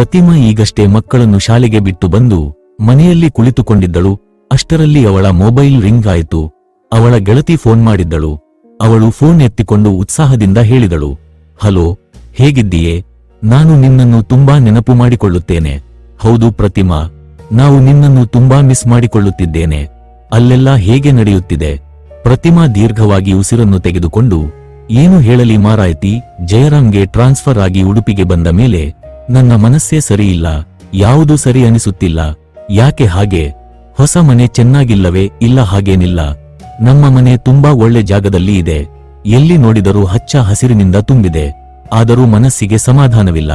ಪ್ರತಿಮಾ ಈಗಷ್ಟೇ ಮಕ್ಕಳನ್ನು ಶಾಲೆಗೆ ಬಿಟ್ಟು ಬಂದು ಮನೆಯಲ್ಲಿ ಕುಳಿತುಕೊಂಡಿದ್ದಳು. ಅಷ್ಟರಲ್ಲಿ ಅವಳ ಮೊಬೈಲ್ ರಿಂಗ್ ಆಯಿತು. ಅವಳ ಗೆಳತಿ ಫೋನ್ ಮಾಡಿದ್ದಳು. ಅವಳು ಫೋನ್ ಎತ್ತಿಕೊಂಡು ಉತ್ಸಾಹದಿಂದ ಹೇಳಿದಳು. ಹಲೋ, ಹೇಗಿದ್ದೀಯೇ? ನಾನು ನಿನ್ನನ್ನು ತುಂಬಾ ನೆನಪು ಮಾಡಿಕೊಳ್ಳುತ್ತೇನೆ. ಹೌದು ಪ್ರತಿಮಾ, ನಾವು ನಿನ್ನನ್ನು ತುಂಬಾ ಮಿಸ್ ಮಾಡಿಕೊಳ್ಳುತ್ತಿದ್ದೇನೆ. ಅಲ್ಲೆಲ್ಲ ಹೇಗೆ ನಡೆಯುತ್ತಿದೆ? ಪ್ರತಿಮಾ ದೀರ್ಘವಾಗಿ ಉಸಿರನ್ನು ತೆಗೆದುಕೊಂಡು, ಏನು ಹೇಳಲಿ ಮಾರಾಯ್ತಿ, ಜಯರಾಮ್ಗೆ ಟ್ರಾನ್ಸ್ಫರ್ ಆಗಿ ಉಡುಪಿಗೆ ಬಂದ ಮೇಲೆ ನನ್ನ ಮನಸ್ಸೇ ಸರಿಯಿಲ್ಲ, ಯಾವುದೂ ಸರಿ ಅನಿಸುತ್ತಿಲ್ಲ, ಯಾಕೆ ಹಾಗೆ, ಹೊಸ ಮನೆ ಚೆನ್ನಾಗಿಲ್ಲವೇ ಇಲ್ಲ ಹಾಗೇನಿಲ್ಲ, ನಮ್ಮ ಮನೆ ತುಂಬಾ ಒಳ್ಳೆ ಜಾಗದಲ್ಲಿ ಇದೆ, ಎಲ್ಲಿ ನೋಡಿದರೂ ಹಚ್ಚ ಹಸಿರಿನಿಂದ ತುಂಬಿದೆ, ಆದರೂ ಮನಸ್ಸಿಗೆ ಸಮಾಧಾನವಿಲ್ಲ,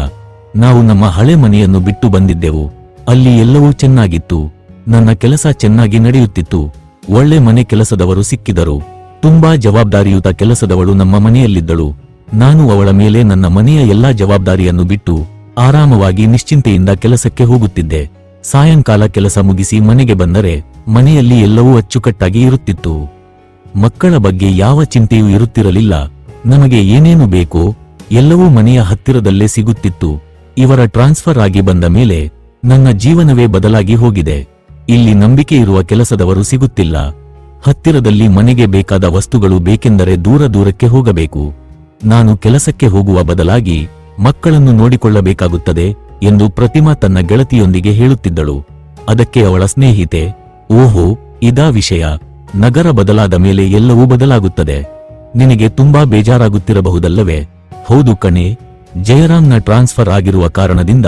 ನಾವು ನಮ್ಮ ಹಳೆ ಮನೆಯನ್ನು ಬಿಟ್ಟು ಬಂದಿದ್ದೆವು, ಅಲ್ಲಿ ಎಲ್ಲವೂ ಚೆನ್ನಾಗಿತ್ತು, ನನ್ನ ಕೆಲಸ ಚೆನ್ನಾಗಿ ನಡೆಯುತ್ತಿತ್ತು, ಒಳ್ಳೆ ಮನೆ ಕೆಲಸದವರು ಸಿಕ್ಕಿದರು, ತುಂಬಾ ಜವಾಬ್ದಾರಿಯುತ ಕೆಲಸದವಳು ನಮ್ಮ ಮನೆಯಲ್ಲಿದ್ದಳು, ನಾನು ಅವಳ ಮೇಲೆ ನನ್ನ ಮನೆಯ ಎಲ್ಲಾ ಜವಾಬ್ದಾರಿಯನ್ನು ಬಿಟ್ಟು ಆರಾಮವಾಗಿ ನಿಶ್ಚಿಂತೆಯಿಂದ ಕೆಲಸಕ್ಕೆ ಹೋಗುತ್ತಿದ್ದೆ. ಸಾಯಂಕಾಲ ಕೆಲಸ ಮುಗಿಸಿ ಮನೆಗೆ ಬಂದರೆ ಮನೆಯಲ್ಲಿ ಎಲ್ಲವೂ ಅಚ್ಚುಕಟ್ಟಾಗಿ ಇರುತ್ತಿತ್ತು. ಮಕ್ಕಳ ಬಗ್ಗೆ ಯಾವ ಚಿಂತೆಯೂ ಇರುತ್ತಿರಲಿಲ್ಲ. ನಮಗೆ ಏನೇನು ಬೇಕೋ ಎಲ್ಲವೂ ಮನೆಯ ಹತ್ತಿರದಲ್ಲೇ ಸಿಗುತ್ತಿತ್ತು. ಇವರ ಟ್ರಾನ್ಸ್ಫರ್ ಆಗಿ ಬಂದ ಮೇಲೆ ನನ್ನ ಜೀವನವೇ ಬದಲಾಗಿ ಹೋಗಿದೆ. ಇಲ್ಲಿ ನಂಬಿಕೆ ಇರುವ ಕೆಲಸದವರು ಸಿಗುತ್ತಿಲ್ಲ. ಹತ್ತಿರದಲ್ಲಿ ಮನೆಗೆ ಬೇಕಾದ ವಸ್ತುಗಳು ಬೇಕೆಂದರೆ ದೂರ ದೂರಕ್ಕೆ ಹೋಗಬೇಕು. ನಾನು ಕೆಲಸಕ್ಕೆ ಹೋಗುವ ಬದಲಾಗಿ ಮಕ್ಕಳನ್ನು ನೋಡಿಕೊಳ್ಳಬೇಕಾಗುತ್ತದೆ ಎಂದು ಪ್ರತಿಮಾ ತನ್ನ ಗೆಳತಿಯೊಂದಿಗೆ ಹೇಳುತ್ತಿದ್ದಳು. ಅದಕ್ಕೆ ಅವಳ ಸ್ನೇಹಿತೆ, ಓಹೋ, ಇದಾ ವಿಷಯ. ನಗರ ಬದಲಾದ ಮೇಲೆ ಎಲ್ಲವೂ ಬದಲಾಗುತ್ತದೆ. ನಿನಗೆ ತುಂಬಾ ಬೇಜಾರಾಗುತ್ತಿರಬಹುದಲ್ಲವೇ? ಹೌದು ಕಣೆ, ಜಯರಾಮ್ನ ಟ್ರಾನ್ಸ್ಫರ್ ಆಗಿರುವ ಕಾರಣದಿಂದ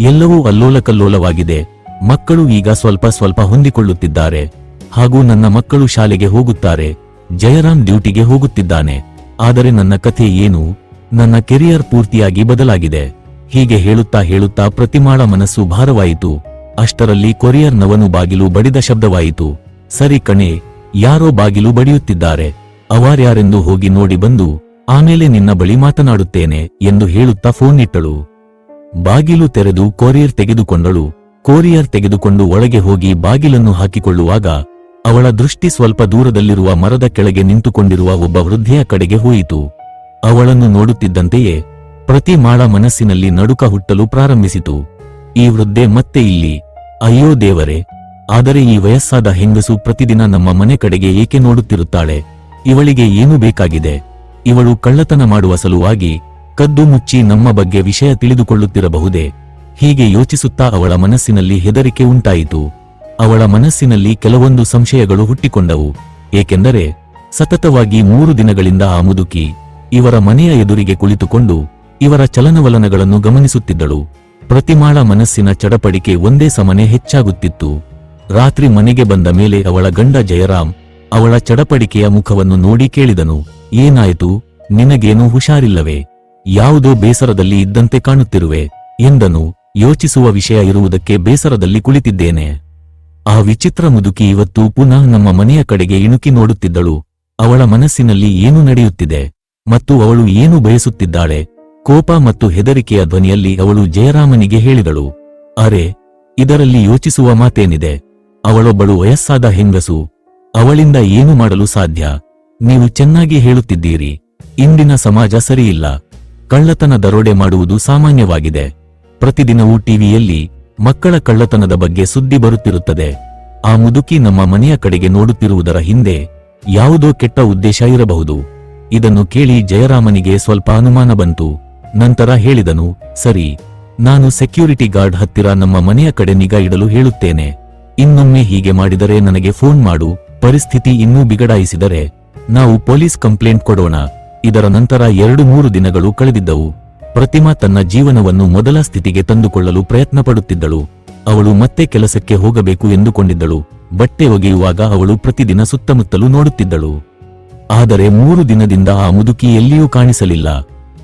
ಎಲ್ಲವೂ ಅಲ್ಲೋಲಕಲ್ಲೋಲವಾಗಿದೆ. ಮಕ್ಕಳು ಈಗ ಸ್ವಲ್ಪ ಸ್ವಲ್ಪ ಹೊಂದಿಕೊಳ್ಳುತ್ತಿದ್ದಾರೆ. ಹಾಗೂ ನನ್ನ ಮಕ್ಕಳು ಶಾಲೆಗೆ ಹೋಗುತ್ತಾರೆ. ಜಯರಾಮ್ ಡ್ಯೂಟಿಗೆ ಹೋಗುತ್ತಿದ್ದಾನೆ. ಆದರೆ ನನ್ನ ಕಥೆ ಏನು? ನನ್ನ ಕೆರಿಯರ್ ಪೂರ್ತಿಯಾಗಿ ಬದಲಾಗಿದೆ. ಹೀಗೆ ಹೇಳುತ್ತಾ ಹೇಳುತ್ತಾ ಪ್ರತಿಮಾಳ ಮನಸ್ಸು ಭಾರವಾಯಿತು. ಅಷ್ಟರಲ್ಲಿ ಕೊರಿಯರ್ನವನು ಬಾಗಿಲು ಬಡಿದ ಶಬ್ದವಾಯಿತು. ಸರಿ ಕಣೆ, ಯಾರೋ ಬಾಗಿಲು ಬಡಿಯುತ್ತಿದ್ದಾರೆ. ಅವಾರ್ಯಾರೆಂದು ಹೋಗಿ ನೋಡಿ ಬಂದು, ಆಮೇಲೆ ನಿನ್ನ ಬಳಿ ಮಾತನಾಡುತ್ತೇನೆ ಎಂದು ಹೇಳುತ್ತಾ ಫೋನ್ ಇಟ್ಟಳು. ಬಾಗಿಲು ತೆರೆದು ಕೊರಿಯರ್ ತೆಗೆದುಕೊಂಡಳು. ಕೊರಿಯರ್ ತೆಗೆದುಕೊಂಡು ಒಳಗೆ ಹೋಗಿ ಬಾಗಿಲನ್ನು ಹಾಕಿಕೊಳ್ಳುವಾಗ, ಅವಳ ದೃಷ್ಟಿ ಸ್ವಲ್ಪ ದೂರದಲ್ಲಿರುವ ಮರದ ಕೆಳಗೆ ನಿಂತುಕೊಂಡಿರುವ ಒಬ್ಬ ವೃದ್ಧೆಯ ಕಡೆಗೆ ಹೋಯಿತು. ಅವಳನ್ನು ನೋಡುತ್ತಿದ್ದಂತೆಯೇ ಪ್ರತಿ ಮಾಳ ಮನಸ್ಸಿನಲ್ಲಿ ನಡುಕ ಹುಟ್ಟಲು ಪ್ರಾರಂಭಿಸಿತು. ಈ ವೃದ್ಧೆ ಮತ್ತೆ ಇಲ್ಲಿ, ಅಯ್ಯೋ ದೇವರೇ, ಆದರೆ ಈ ವಯಸ್ಸಾದ ಹೆಂಗಸು ಪ್ರತಿದಿನ ನಮ್ಮ ಮನೆ ಕಡೆಗೆ ಏಕೆ ನೋಡುತ್ತಿರುತ್ತಾಳೆ? ಇವಳಿಗೆ ಏನು ಬೇಕಾಗಿದೆ? ಇವಳು ಕಳ್ಳತನ ಮಾಡುವ ಸಲುವಾಗಿ ಕದ್ದು ಮುಚ್ಚಿ ನಮ್ಮ ಬಗ್ಗೆ ವಿಷಯ ತಿಳಿದುಕೊಳ್ಳುತ್ತಿರಬಹುದೇ? ಹೀಗೆ ಯೋಚಿಸುತ್ತಾ ಅವಳ ಮನಸ್ಸಿನಲ್ಲಿ ಹೆದರಿಕೆ ಉಂಟಾಯಿತು. ಅವಳ ಮನಸ್ಸಿನಲ್ಲಿ ಕೆಲವೊಂದು ಸಂಶಯಗಳು ಹುಟ್ಟಿಕೊಂಡವು. ಏಕೆಂದರೆ ಸತತವಾಗಿ ಮೂರು ದಿನಗಳಿಂದ ಆ ಮುದುಕಿ ಇವರ ಮನೆಯ ಎದುರಿಗೆ ಕುಳಿತುಕೊಂಡು ಇವರ ಚಲನವಲನಗಳನ್ನು ಗಮನಿಸುತ್ತಿದ್ದಳು. ಪ್ರತಿಮಾಳ ಮನಸ್ಸಿನ ಚಡಪಡಿಕೆ ಒಂದೇ ಸಮನೆ ಹೆಚ್ಚಾಗುತ್ತಿತ್ತು. ರಾತ್ರಿ ಮನೆಗೆ ಬಂದ ಮೇಲೆ ಅವಳ ಗಂಡ ಜಯರಾಮ್ ಅವಳ ಚಡಪಡಿಕೆಯ ಮುಖವನ್ನು ನೋಡಿ ಕೇಳಿದನು. ಏನಾಯಿತು? ನಿನಗೇನು ಹುಷಾರಿಲ್ಲವೇ? ಯಾವುದೋ ಬೇಸರದಲ್ಲಿ ಇದ್ದಂತೆ ಕಾಣುತ್ತಿರುವೆ ಎಂದನು. ಯೋಚಿಸುವ ವಿಷಯ ಇರುವುದಕ್ಕೆ ಬೇಸರದಲ್ಲಿ ಕುಳಿತಿದ್ದೇನೆ. ಆ ವಿಚಿತ್ರ ಮುದುಕಿ ಇವತ್ತು ಪುನಃ ನಮ್ಮ ಮನೆಯ ಕಡೆಗೆ ಇಣುಕಿ ನೋಡುತ್ತಿದ್ದಳು. ಅವಳ ಮನಸ್ಸಿನಲ್ಲಿ ಏನು ನಡೆಯುತ್ತಿದೆ? ಮತ್ತು ಅವಳು ಏನು ಬಯಸುತ್ತಿದ್ದಾಳೆ? ಕೋಪ ಮತ್ತು ಹೆದರಿಕೆಯ ಧ್ವನಿಯಲ್ಲಿ ಅವಳು ಜಯರಾಮನಿಗೆ ಹೇಳಿದಳು, ಅರೆ, ಇದರಲ್ಲಿ ಯೋಚಿಸುವ ಮಾತೇನಿದೆ? ಅವಳೊಬ್ಬಳು ವಯಸ್ಸಾದ ಹೆಂಗಸು, ಅವಳಿಂದ ಏನು ಮಾಡಲು ಸಾಧ್ಯ? ನೀವು ಚೆನ್ನಾಗಿ ಹೇಳುತ್ತಿದ್ದೀರಿ, ಇಂದಿನ ಸಮಾಜ ಸರಿಯಿಲ್ಲ, ಕಳ್ಳತನ ದರೋಡೆ ಮಾಡುವುದು ಸಾಮಾನ್ಯವಾಗಿದೆ. ಪ್ರತಿದಿನವೂ ಟಿವಿಯಲ್ಲಿ ಮಕ್ಕಳ ಕಳ್ಳತನದ ಬಗ್ಗೆ ಸುದ್ದಿ ಬರುತ್ತಿರುತ್ತದೆ. ಆ ಮುದುಕಿ ನಮ್ಮ ಮನೆಯ ಕಡೆಗೆ ನೋಡುತ್ತಿರುವುದರ ಹಿಂದೆ ಯಾವುದೋ ಕೆಟ್ಟ ಉದ್ದೇಶ ಇರಬಹುದು. ಇದನ್ನು ಕೇಳಿ ಜಯರಾಮನಿಗೆ ಸ್ವಲ್ಪ ಅನುಮಾನ ಬಂತು. ನಂತರ ಹೇಳಿದನು, ಸರಿ, ನಾನು ಸೆಕ್ಯೂರಿಟಿ ಗಾರ್ಡ್ ಹತ್ತಿರ ನಮ್ಮ ಮನೆಯ ಕಡೆ ನಿಗಾ ಇಡಲು ಹೇಳುತ್ತೇನೆ. ಇನ್ನೊಮ್ಮೆ ಹೀಗೆ ಮಾಡಿದರೆ ನನಗೆ ಫೋನ್ ಮಾಡು, ಪರಿಸ್ಥಿತಿ ಇನ್ನೂ ಬಿಗಡಾಯಿಸಿದರೆ ನಾವು ಪೊಲೀಸ್ ಕಂಪ್ಲೇಂಟ್ ಕೊಡೋಣ. ಇದರ ನಂತರ ಎರಡು ಮೂರು ದಿನಗಳು ಕಳೆದಿದ್ದವು. ಪ್ರತಿಮಾ ತನ್ನ ಜೀವನವನ್ನು ಮೊದಲ ಸ್ಥಿತಿಗೆ ತಂದುಕೊಳ್ಳಲು ಪ್ರಯತ್ನ ಪಡುತ್ತಿದ್ದಳು ಅವಳು ಮತ್ತೆ ಕೆಲಸಕ್ಕೆ ಹೋಗಬೇಕು ಎಂದುಕೊಂಡಿದ್ದಳು. ಬಟ್ಟೆ ಒಗೆಯುವಾಗ ಅವಳು ಪ್ರತಿದಿನ ಸುತ್ತಮುತ್ತಲು ನೋಡುತ್ತಿದ್ದಳು. ಆದರೆ ಮೂರು ದಿನದಿಂದ ಆ ಮುದುಕಿ ಎಲ್ಲಿಯೂ ಕಾಣಿಸಲಿಲ್ಲ.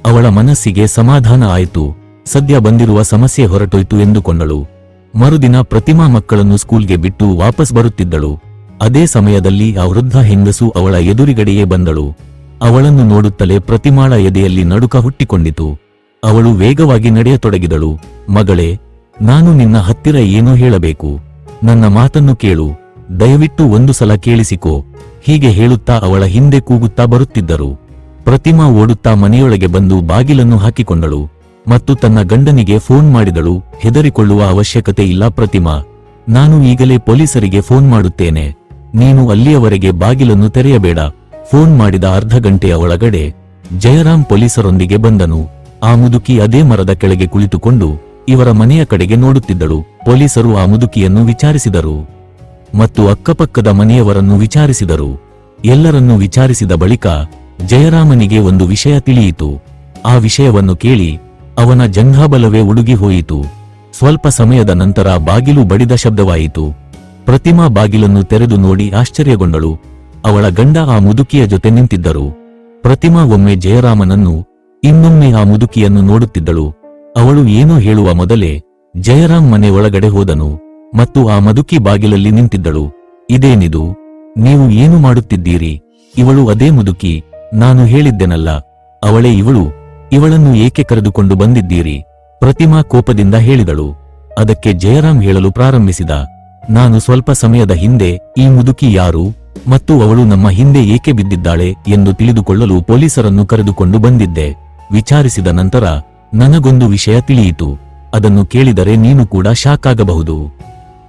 ಅವಳ ಮನಸ್ಸಿಗೆ ಸಮಾಧಾನ ಆಯಿತು. ಸದ್ಯ ಬಂದಿರುವ ಸಮಸ್ಯೆ ಹೊರಟೋಯ್ತು ಎಂದುಕೊಂಡಳು. ಮರುದಿನ ಪ್ರತಿಮಾ ಮಕ್ಕಳನ್ನು ಸ್ಕೂಲ್ಗೆ ಬಿಟ್ಟು ವಾಪಸ್ ಬರುತ್ತಿದ್ದಳು. ಅದೇ ಸಮಯದಲ್ಲಿ ಆ ವೃದ್ಧ ಹೆಂಗಸು ಅವಳ ಎದುರಿಗಡೆಯೇ ಬಂದಳು. ಅವಳನ್ನು ನೋಡುತ್ತಲೇ ಪ್ರತಿಮಾಳ ಎದೆಯಲ್ಲಿ ನಡುಕ ಹುಟ್ಟಿಕೊಂಡಿತು. ಅವಳು ವೇಗವಾಗಿ ನಡೆಯತೊಡಗಿದಳು. ಮಗಳೇ, ನಾನು ನಿನ್ನ ಹತ್ತಿರ ಏನೋ ಹೇಳಬೇಕು. ನನ್ನ ಮಾತನ್ನು ಕೇಳು. ದಯವಿಟ್ಟು ಒಂದು ಸಲ ಕೇಳಿಸಿಕೋ. ಹೀಗೆ ಹೇಳುತ್ತಾ ಅವಳ ಹಿಂದೆ ಕೂಗುತ್ತಾ ಬರುತ್ತಿದ್ದರು. ಪ್ರತಿಮಾ ಓಡುತ್ತಾ ಮನೆಯೊಳಗೆ ಬಂದು ಬಾಗಿಲನ್ನು ಹಾಕಿಕೊಂಡಳು. ಮತ್ತು ತನ್ನ ಗಂಡನಿಗೆ ಫೋನ್ ಮಾಡಿದಳು. ಹೆದರಿಕೊಳ್ಳುವ ಅವಶ್ಯಕತೆ ಇಲ್ಲ ಪ್ರತಿಮಾ. ನಾನು ಈಗಲೇ ಪೊಲೀಸರಿಗೆ ಫೋನ್ ಮಾಡುತ್ತೇನೆ. ನೀನು ಅಲ್ಲಿಯವರೆಗೆ ಬಾಗಿಲನ್ನು ತೆರೆಯಬೇಡ. ಫೋನ್ ಮಾಡಿದ ಅರ್ಧ ಗಂಟೆಯ ಒಳಗಡೆ ಜಯರಾಮ್ ಪೊಲೀಸರೊಂದಿಗೆ ಬಂದನು. ಆ ಮುದುಕಿ ಅದೇ ಮರದ ಕೆಳಗೆ ಕುಳಿತುಕೊಂಡು ಇವರ ಮನೆಯ ಕಡೆಗೆ ನೋಡುತ್ತಿದ್ದಳು. ಪೊಲೀಸರು ಆ ಮುದುಕಿಯನ್ನು ವಿಚಾರಿಸಿದರು. ಮತ್ತು ಅಕ್ಕಪಕ್ಕದ ಮನೆಯವರನ್ನು ವಿಚಾರಿಸಿದರು. ಎಲ್ಲರನ್ನೂ ವಿಚಾರಿಸಿದ ಬಳಿಕ ಜಯರಾಮನಿಗೆ ಒಂದು ವಿಷಯ ತಿಳಿಯಿತು. ಆ ವಿಷಯವನ್ನು ಕೇಳಿ ಅವನ ಜಂಘಾಬಲವೇ ಉಡುಗಿ ಹೋಯಿತು ಸ್ವಲ್ಪ ಸಮಯದ ನಂತರ ಬಾಗಿಲು ಬಡಿದ ಶಬ್ದವಾಯಿತು. ಪ್ರತಿಮಾ ಬಾಗಿಲನ್ನು ತೆರೆದು ನೋಡಿ ಆಶ್ಚರ್ಯಗೊಂಡಳು. ಅವಳ ಗಂಡ ಆ ಮುದುಕಿಯ ಜೊತೆ ನಿಂತಿದ್ದರು. ಪ್ರತಿಮಾ ಒಮ್ಮೆ ಜಯರಾಮನನ್ನು, ಇನ್ನೊಮ್ಮೆ ಆ ಮುದುಕಿಯನ್ನು ನೋಡುತ್ತಿದ್ದಳು. ಅವಳು ಏನೋ ಹೇಳುವ ಮೊದಲೇ ಜಯರಾಮ್ ಮನೆ ಒಳಗಡೆ ಹೋದನು. ಮತ್ತು ಆ ಮದುಕಿ ಬಾಗಿಲಲ್ಲಿ ನಿಂತಿದ್ದಳು. ಇದೇನಿದು? ನೀವು ಏನು ಮಾಡುತ್ತಿದ್ದೀರಿ? ಇವಳು ಅದೇ ಮುದುಕಿ, ನಾನು ಹೇಳಿದ್ದೆನಲ್ಲ. ಅವಳೇ ಇವಳು, ಇವಳನ್ನು ಏಕೆ ಕರೆದುಕೊಂಡು ಬಂದಿದ್ದೀರಿ? ಪ್ರತಿಮಾ ಕೋಪದಿಂದ ಹೇಳಿದಳು. ಅದಕ್ಕೆ ಜಯರಾಮ್ ಹೇಳಲು ಪ್ರಾರಂಭಿಸಿದ. ನಾನು ಸ್ವಲ್ಪ ಸಮಯದ ಹಿಂದೆ, ಈ ಮುದುಕಿ ಯಾರು ಮತ್ತು ಅವಳು ನಮ್ಮ ಹಿಂದೆ ಏಕೆ ಬಿದ್ದಿದ್ದಾಳೆ ಎಂದು ತಿಳಿದುಕೊಳ್ಳಲು ಪೊಲೀಸರನ್ನು ಕರೆದುಕೊಂಡು ಬಂದಿದ್ದೆ. ವಿಚಾರಿಸಿದ ನಂತರ ನನಗೊಂದು ವಿಷಯ ತಿಳಿಯಿತು. ಅದನ್ನು ಕೇಳಿದರೆ ನೀನು ಕೂಡ ಶಾಕ್ ಆಗಬಹುದು.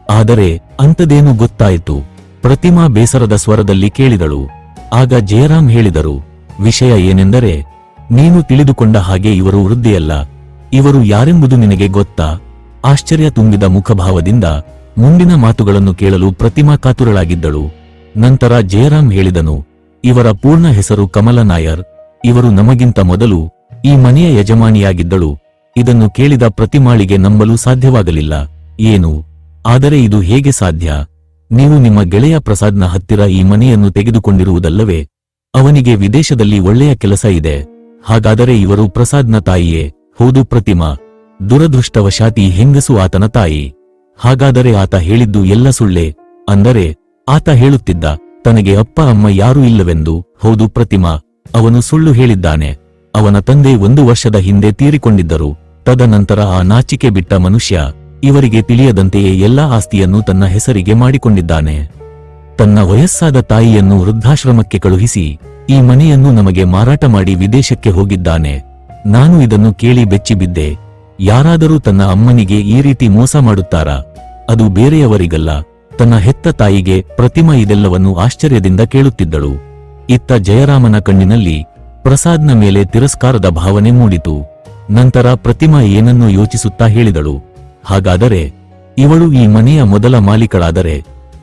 ಆದರೆ ಅಂಥದೇನು ಗೊತ್ತಾಯಿತು? ಪ್ರತಿಮಾ ಬೇಸರದ ಸ್ವರದಲ್ಲಿ ಕೇಳಿದಳು. ಆಗ ಜಯರಾಮ್ ಹೇಳಿದರು, ವಿಷಯ ಏನೆಂದರೆ, ನೀನು ತಿಳಿದುಕೊಂಡ ಹಾಗೆ ಇವರು ವೃದ್ಧಿಯಲ್ಲ, ಇವರು ಯಾರೆಂಬುದು ನಿನಗೆ ಗೊತ್ತಾ? ಆಶ್ಚರ್ಯ ತುಂಬಿದ ಮುಖಭಾವದಿಂದ ಮುಂದಿನ ಮಾತುಗಳನ್ನು ಕೇಳಲು ಪ್ರತಿಮಾ ಕಾತುರಳಾಗಿದ್ದಳು. ನಂತರ ಜಯರಾಮ್ ಹೇಳಿದನು, ಇವರ ಪೂರ್ಣ ಹೆಸರು ಕಮಲ ನಾಯರ್, ಇವರು ನಮಗಿಂತ ಮೊದಲು ಈ ಮನೆಯ ಯಜಮಾನಿಯಾಗಿದ್ದಳು. ಇದನ್ನು ಕೇಳಿದ ಪ್ರತಿಮಾಳಿಗೆ ನಂಬಲು ಸಾಧ್ಯವಾಗಲಿಲ್ಲ. ಏನು? ಆದರೆ ಇದು ಹೇಗೆ ಸಾಧ್ಯ? ನೀವು ನಿಮ್ಮ ಗೆಳೆಯ ಪ್ರಸಾದ್ನ ಹತ್ತಿರ ಈ ಮನೆಯನ್ನು ತೆಗೆದುಕೊಂಡಿರುವುದಲ್ಲವೇ? ಅವನಿಗೆ ವಿದೇಶದಲ್ಲಿ ಒಳ್ಳೆಯ ಕೆಲಸ ಇದೆ. ಹಾಗಾದರೆ ಇವರು ಪ್ರಸಾದ್ನ ತಾಯಿಯೇ? ಹೌದು ಪ್ರತಿಮಾ. ದುರದೃಷ್ಟವಶಾತಿ ಹೆಂಗಸು ಆತನ ತಾಯಿ. ಹಾಗಾದರೆ ಆತ ಹೇಳಿದ್ದು ಎಲ್ಲ ಸುಳ್ಳೆ? ಅಂದರೆ, ಆತ ಹೇಳುತ್ತಿದ್ದ, ತನಗೆ ಅಪ್ಪ ಅಮ್ಮ ಯಾರೂ ಇಲ್ಲವೆಂದು. ಹೌದು ಪ್ರತಿಮಾ. ಅವನು ಸುಳ್ಳು ಹೇಳಿದ್ದಾನೆ. ಅವನ ತಂದೆ ಒಂದು ವರ್ಷದ ಹಿಂದೆ ತೀರಿಕೊಂಡಿದ್ದರು. ತದನಂತರ ಆ ನಾಚಿಕೆ ಬಿಟ್ಟ ಮನುಷ್ಯ. ಇವರಿಗೆ ತಿಳಿಯದಂತೆಯೇ ಎಲ್ಲಾ ಆಸ್ತಿಯನ್ನು ತನ್ನ ಹೆಸರಿಗೆ ಮಾಡಿಕೊಂಡಿದ್ದಾನೆ. ತನ್ನ ವಯಸ್ಸಾದ ತಾಯಿಯನ್ನು ವೃದ್ಧಾಶ್ರಮಕ್ಕೆ ಕಳುಹಿಸಿ, ಈ ಮನೆಯನ್ನು ನಮಗೆ ಮಾರಾಟ ಮಾಡಿ ವಿದೇಶಕ್ಕೆ ಹೋಗಿದ್ದಾನೆ. ನಾನು ಇದನ್ನು ಕೇಳಿ ಬೆಚ್ಚಿಬಿದ್ದೆ. ಯಾರಾದರೂ ತನ್ನ ಅಮ್ಮನಿಗೆ ಈ ರೀತಿ ಮೋಸ ಮಾಡುತ್ತಾರಾ? ಅದು ಬೇರೆಯವರಿಗಲ್ಲ. ತನ್ನ ಹೆತ್ತ ತಾಯಿಗೆ ಪ್ರತಿಮಾ ಇದೆಲ್ಲವನ್ನು ಆಶ್ಚರ್ಯದಿಂದ ಕೇಳುತ್ತಿದ್ದಳು. ಇತ್ತ ಜಯರಾಮನ ಕಣ್ಣಿನಲ್ಲಿ ಪ್ರಸಾದ್ನ ಮೇಲೆ ತಿರಸ್ಕಾರದ ಭಾವನೆ ಮೂಡಿತು. ನಂತರ ಪ್ರತಿಮಾ ಏನನ್ನೋ ಯೋಚಿಸುತ್ತಾ ಹೇಳಿದಳು. ಹಾಗಾದರೆ ಇವಳು ಈ ಮನೆಯ ಮೊದಲ ಮಾಲೀಕಳಾದರೆ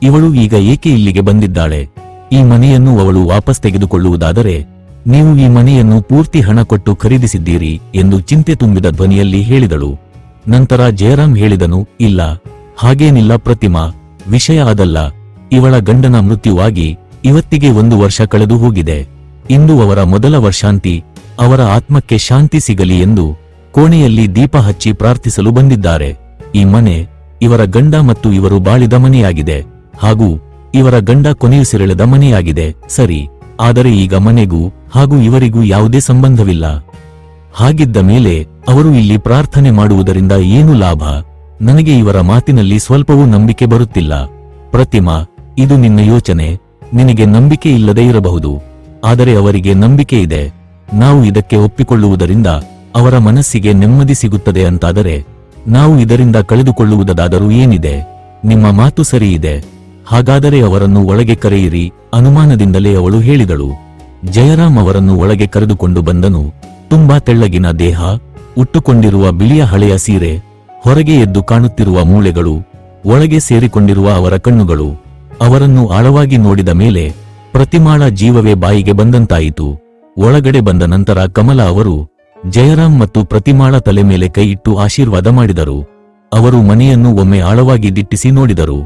ಇವಳು ಈಗ ಏಕೆ ಇಲ್ಲಿಗೆ ಬಂದಿದ್ದಾಳೆ? ಈ ಮನೆಯನ್ನು ಅವಳು ವಾಪಸ್ ತೆಗೆದುಕೊಳ್ಳುವುದಾದರೆ ನೀವು ಈ ಮನೆಯನ್ನು ಪೂರ್ತಿ ಹಣ ಕೊಟ್ಟು ಖರೀದಿಸಿದ್ದೀರಿ ಎಂದು ಚಿಂತೆ ತುಂಬಿದ ಧ್ವನಿಯಲ್ಲಿ ಹೇಳಿದಳು. ನಂತರ ಜಯರಾಮ್ ಹೇಳಿದನು, ಇಲ್ಲ, ಹಾಗೇನಿಲ್ಲ ಪ್ರತಿಮಾ, ವಿಷಯ ಅದಲ್ಲ, ಇವಳ ಗಂಡನ ಮೃತ್ಯುವಾಗಿ ಇವತ್ತಿಗೆ ಒಂದು ವರ್ಷ ಕಳೆದು ಹೋಗಿದೆ. ಇಂದು ಅವರ ಮೊದಲ ವರ್ಷಾಂತಿ, ಅವರ ಆತ್ಮಕ್ಕೆ ಶಾಂತಿ ಸಿಗಲಿ ಎಂದು ಕೋಣೆಯಲ್ಲಿ ದೀಪ ಹಚ್ಚಿ ಪ್ರಾರ್ಥಿಸಲು ಬಂದಿದ್ದಾರೆ. ಈ ಮನೆ ಇವರ ಗಂಡ ಮತ್ತು ಇವರು ಬಾಳಿದ ಮನೆಯಾಗಿದೆ. ಹಾಗೂ ಇವರ ಗಂಡ ಕೊನೆಯುಸಿರೆಳೆದ ಮನೆಯಾಗಿದೆ. ಸರಿ, ಆದರೆ ಈಗ ಮನೆಗೂ ಹಾಗೂ ಇವರಿಗೂ ಯಾವುದೇ ಸಂಬಂಧವಿಲ್ಲ. ಹಾಗಿದ್ದ ಮೇಲೆ ಅವರು ಇಲ್ಲಿ ಪ್ರಾರ್ಥನೆ ಮಾಡುವುದರಿಂದ ಏನು ಲಾಭ? ನನಗೆ ಇವರ ಮಾತಿನಲ್ಲಿ ಸ್ವಲ್ಪವೂ ನಂಬಿಕೆ ಬರುತ್ತಿಲ್ಲ. ಪ್ರತಿಮಾ, ಇದು ನಿನ್ನ ಯೋಚನೆ. ನಿನಗೆ ನಂಬಿಕೆ ಇಲ್ಲದೆ ಇರಬಹುದು. ಆದರೆ ಅವರಿಗೆ ನಂಬಿಕೆ ಇದೆ. ನಾವು ಇದಕ್ಕೆ ಒಪ್ಪಿಕೊಳ್ಳುವುದರಿಂದ ಅವರ ಮನಸ್ಸಿಗೆ ನೆಮ್ಮದಿ ಸಿಗುತ್ತದೆ ಅಂತಾದರೆ ನಾವು ಇದರಿಂದ ಕಳೆದುಕೊಳ್ಳುವುದಾದರೂ ಏನಿದೆ? ನಿಮ್ಮ ಮಾತು ಸರಿಯಿದೆ. ಹಾಗಾದರೆ ಅವರನ್ನು ಒಳಗೆ ಕರೆಯಿರಿ, ಅನುಮಾನದಿಂದಲೇ ಅವಳು ಹೇಳಿದಳು. ಜಯರಾಮ್ ಅವರನ್ನು ಒಳಗೆ ಕರೆದುಕೊಂಡು ಬಂದನು. ತುಂಬಾ ತೆಳ್ಳಗಿನ ದೇಹ, ಉಟ್ಟುಕೊಂಡಿರುವ ಬಿಳಿಯ ಹಳೆಯ ಸೀರೆ, ಹೊರಗೆ ಎದ್ದು ಕಾಣುತ್ತಿರುವ ಮೂಳೆಗಳು, ಒಳಗೆ ಸೇರಿಕೊಂಡಿರುವ ಅವರ ಕಣ್ಣುಗಳು, ಅವರನ್ನು ಆಳವಾಗಿ ನೋಡಿದ ಮೇಲೆ ಪ್ರತಿಮಾಳ ಜೀವವೇ ಬಾಯಿಗೆ ಬಂದಂತಾಯಿತು. ಒಳಗಡೆ ಬಂದ ನಂತರ ಕಮಲ ಅವರು ಜಯರಾಮ್ ಮತ್ತು ಪ್ರತಿಮಾಳ ತಲೆ ಮೇಲೆ ಕೈಯಿಟ್ಟು ಆಶೀರ್ವಾದ ಮಾಡಿದರು. ಅವರು ಮನೆಯನ್ನು ಒಮ್ಮೆ ಆಳವಾಗಿ ದಿಟ್ಟಿಸಿ ನೋಡಿದರು.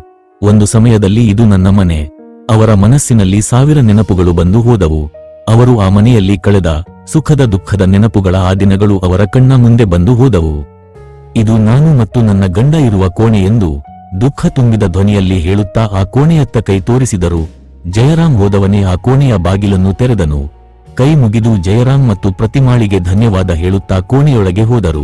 ಒಂದು ಸಮಯದಲ್ಲಿ ಇದು ನನ್ನ ಮನೆ. ಅವರ ಮನಸ್ಸಿನಲ್ಲಿ ಸಾವಿರ ನೆನಪುಗಳು ಬಂದು ಹೋದವು. ಅವರು ಆ ಮನೆಯಲ್ಲಿ ಕಳೆದ ಸುಖದ ದುಃಖದ ನೆನಪುಗಳ ಆ ದಿನಗಳು ಅವರ ಕಣ್ಣ ಮುಂದೆ ಬಂದು ಹೋದವು. ಇದು ನಾನು ಮತ್ತು ನನ್ನ ಗಂಡ ಇರುವ ಕೋಣೆ ಎಂದು ದುಃಖ ತುಂಬಿದ ಧ್ವನಿಯಲ್ಲಿ ಹೇಳುತ್ತಾ ಆ ಕೋಣೆಯತ್ತ ಕೈ ತೋರಿಸಿದರು. ಜಯರಾಮ್ ಹೋದವನೇ ಆ ಕೋಣೆಯ ಬಾಗಿಲನ್ನು ತೆರೆದನು. ಕೈ ಮುಗಿದು ಜಯರಾಮ್ ಮತ್ತು ಪ್ರತಿಮಾಳಿಗೆ ಧನ್ಯವಾದ ಹೇಳುತ್ತಾ ಕೋಣೆಯೊಳಗೆ ಹೋದರು.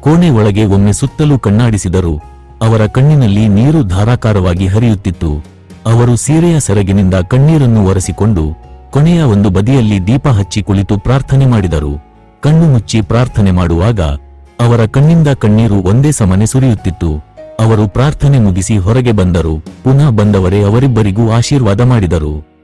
ಕೋಣೆ ಒಳಗೆ ಒಮ್ಮೆ ಸುತ್ತಲೂ ಕಣ್ಣಾಡಿಸಿದರು. ಅವರ ಕಣ್ಣಿನಲ್ಲಿ ನೀರು ಧಾರಾಕಾರವಾಗಿ ಹರಿಯುತ್ತಿತ್ತು. ಅವರು ಸೀರೆಯ ಸೆರಗಿನಿಂದ ಕಣ್ಣೀರನ್ನು ಒರೆಸಿಕೊಂಡು ಕೊನೆಯ ಒಂದು ಬದಿಯಲ್ಲಿ ದೀಪ ಹಚ್ಚಿ ಕುಳಿತು ಪ್ರಾರ್ಥನೆ ಮಾಡಿದರು. ಕಣ್ಣು ಮುಚ್ಚಿ ಪ್ರಾರ್ಥನೆ ಮಾಡುವಾಗ ಅವರ ಕಣ್ಣಿಂದ ಕಣ್ಣೀರು ಒಂದೇ ಸಮನೆ ಸುರಿಯುತ್ತಿತ್ತು. ಅವರು ಪ್ರಾರ್ಥನೆ ಮುಗಿಸಿ ಹೊರಗೆ ಬಂದರು. ಪುನಃ ಬಂದವರೇ ಅವರಿಬ್ಬರಿಗೂ ಆಶೀರ್ವಾದ ಮಾಡಿದರು.